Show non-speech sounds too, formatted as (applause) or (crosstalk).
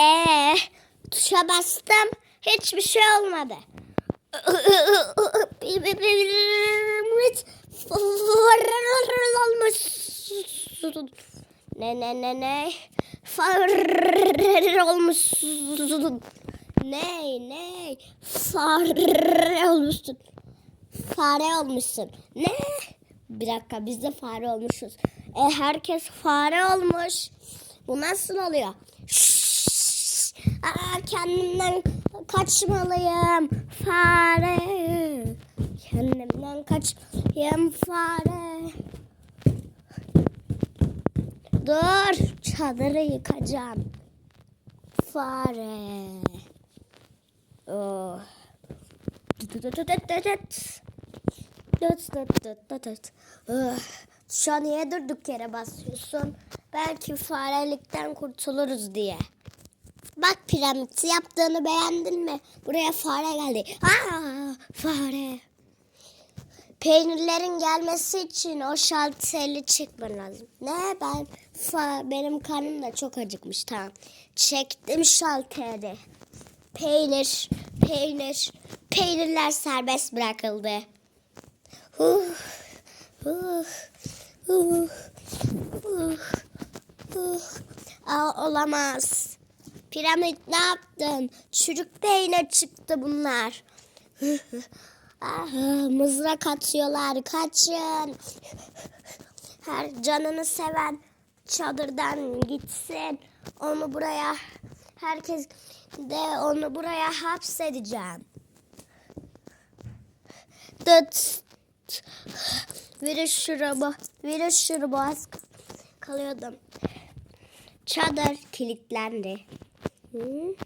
Ee, tuşa bastım. Hiçbir şey olmadı. Ne ne ne ne? Fare olmuşsun. Ne ne? Fare olmuşsun. Fare olmuşsun. Ne? Bir dakika biz de fare olmuşuz. E herkes fare olmuş. Bu nasıl oluyor? Şşş! Aa, kendimden kaçmalıyım. Fare. Kendimden kaçmalıyım fare. Dur. Çadırı yıkacağım. Fare. Oh. Ah, Şu an niye durduk yere basıyorsun? Belki farelikten kurtuluruz diye. Bak piramit yaptığını beğendin mi? Buraya fare geldi. Aa, fare. Peynirlerin gelmesi için o şalterli çıkman lazım. Ne ben fa, benim karnım da çok acıkmış tamam. Çektim şalteri. Peynir, peynir, peynirler serbest bırakıldı. Huh, huh, huh, huh, huh. Aa, olamaz. Piramit ne yaptın? Çürük peynir çıktı bunlar. (laughs) ah, mızrak atıyorlar. Kaçın. (laughs) Her canını seven çadırdan gitsin. Onu buraya herkes de onu buraya hapsedeceğim. Dıt. Virüs şurubu. Virüs şurubu az kalıyordum. Çadır kilitlendi. 嗯